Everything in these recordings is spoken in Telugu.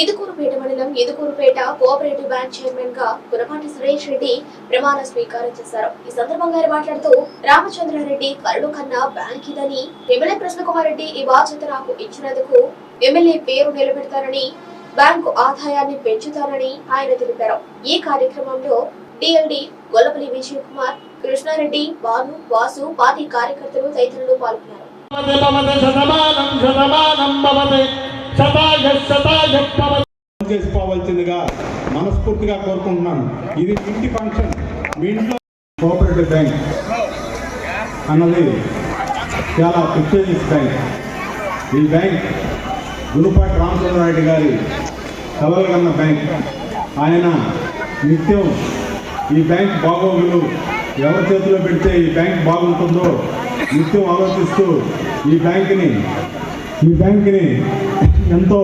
ఇదుకూరుపేట మండలం ఇదుకూరుపేట కోఆపరేటివ్ బ్యాంక్ చైర్మన్గా గురపాటి సురేష్ రెడ్డి ప్రమాణ స్వీకారం చేశారు. ఈ సందర్భంగా ఆయన మాట్లాడుతూ రామచంద్రారెడ్డి కరుడు కన్నా బ్యాంక్ ఇదని ఎమ్మెల్యే కృష్ణకుమార్ రెడ్డి ఈ బాధ్యత నాకు ఇచ్చినందుకు ఎమ్మెల్యే పేరు నిలబెడతానని బ్యాంకు ఆదాయాన్ని పెంచుతానని ఆయన తెలిపారు. ఈ కార్యక్రమంలో డిఎల్డి గొల్లపల్లి విజయ్ కుమార్ కృష్ణారెడ్డి బాను వాసు పార్టీ కార్యకర్తలు తదితరులు పాల్గొన్నారు. చేసుకోవాల్సిందిగా మనస్ఫూర్తిగా కోరుకుంటున్నాను. ఇది ఇంటి ఫంక్షన్. మీ ఇంట్లో కోఆపరేటివ్ బ్యాంక్ అన్నది చాలా ప్రిస్టేజియస్ బ్యాంక్. ఈ బ్యాంక్ గురుపాటి రామచంద్రారెడ్డి గారి కలలుగన్న బ్యాంక్. ఆయన నిత్యం ఈ బ్యాంక్ బాగోగులు ఎవరి చేతిలో పెడితే ఈ బ్యాంక్ బాగుంటుందో నిత్యం ఆలోచిస్తూ ఈ బ్యాంక్ని ఈ బ్యాంక్ని ఎంతో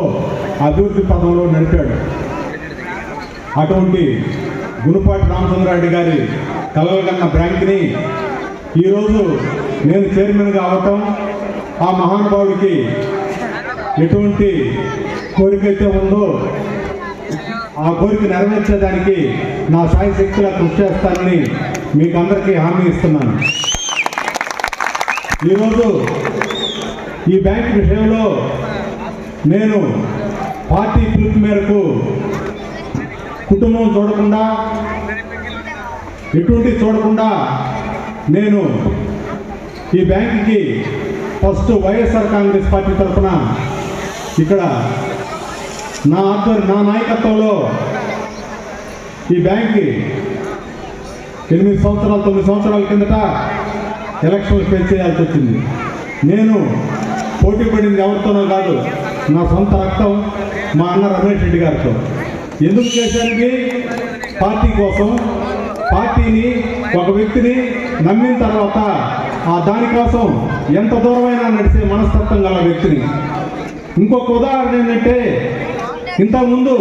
అభివృద్ధి పదంలో నడిపాడు. అటువంటి గునుపాటి రామచంద్రారెడ్డి గారి కలలుగన్న బ్యాంక్ని ఈరోజు నేను చైర్మన్గా అవటం ఆ మహానుభావుడికి ఎటువంటి కోరిక అయితే ఉందో ఆ కోరిక నెరవేర్చేదానికి నా సాయి శక్తిగా కృషి చేస్తానని మీకు అందరికీ హామీ ఇస్తున్నాను. ఈరోజు ఈ బ్యాంక్ విషయంలో నేను పార్టీ పిలుపు మేరకు కుటుంబం చూడకుండా ఎటువంటి చూడకుండా నేను ఈ బ్యాంకుకి ఫస్ట్ వైఎస్ఆర్ కాంగ్రెస్ పార్టీ తరఫున ఇక్కడ నా ఆధ్వర్యం నా నాయకత్వంలో ఈ బ్యాంక్కి ఎనిమిది సంవత్సరాలు తొమ్మిది సంవత్సరాల కిందట ఎలక్షన్లు పెంచేయాల్సి చేయాల్సి వచ్చింది. నేను పోటీ పడింది ఎవరితోనో కాదు. నా సొంత రక్తం మా అన్న రమేష్ రెడ్డి గారితో. ఎందుకు చేశానికి పార్టీ కోసం పార్టీని ఒక వ్యక్తిని నమ్మిన తర్వాత ఆ దానికోసం ఎంత దూరమైనా నడిచే మనస్తత్వం గల వ్యక్తిని. ఇంకొక ఉదాహరణ ఏంటంటే ఇంతకుముందు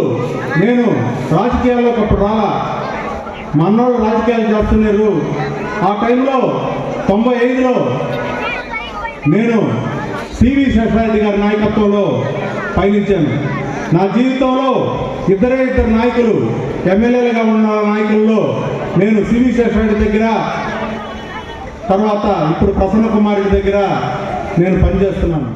నేను రాజకీయాల్లోకి అప్పుడు రాలా మా అన్నోడు రాజకీయాలు చేస్తున్నారు. ఆ టైంలో తొంభై ఐదులో నేను సివి శేషారెడ్డి గారి నాయకత్వంలో పయనించాను. నా జీవితంలో ఇద్దరే ఇద్దరు నాయకులు ఎమ్మెల్యేలుగా ఉన్న నాయకుల్లో నేను సివి శేషారెడ్డి దగ్గర తర్వాత ఇప్పుడు ప్రసన్న కుమారుడి దగ్గర నేను పనిచేస్తున్నాను.